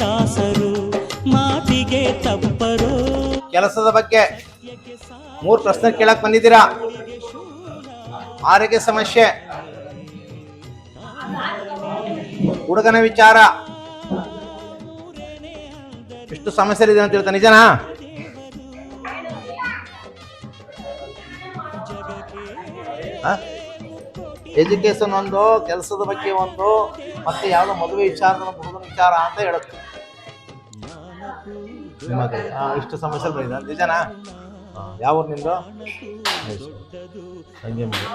ದಾಸರು, ಮಾತಿಗೆ ತಪ್ಪರು. ಕೆಲಸದ ಬಗ್ಗೆ ಮೂರು ಪ್ರಶ್ನೆ ಕೇಳಕ್ ಬಂದಿದ್ದೀರಾ? ಆರೋಗ್ಯ ಸಮಸ್ಯೆ. ಹುಡುಗನ ವಿಚಾರ. ಇಷ್ಟು ಸಮಸ್ಯೆ ಇದೆ ಅಂತ ಹೇಳ್ತಾ ನಿಜನಾ? ಎಜುಕೇಶನ್ ಒಂದು, ಕೆಲಸದ ಬಗ್ಗೆ ಒಂದು, ಮತ್ತೆ ಯಾವ್ದೋ ಮದುವೆ ವಿಚಾರದ ಹುಡುಗನ ವಿಚಾರ ಅಂತ ಹೇಳುತ್ತೆ ನಿಮಗೆ? ಆ, ಇಷ್ಟು ಸಮಸ್ಯೆ ಬಂದಿದೆ. ನಿಜನಾ? ಯಾವ ಊರಿನಿಂದ ನಿಂದು ಹಂಗೆ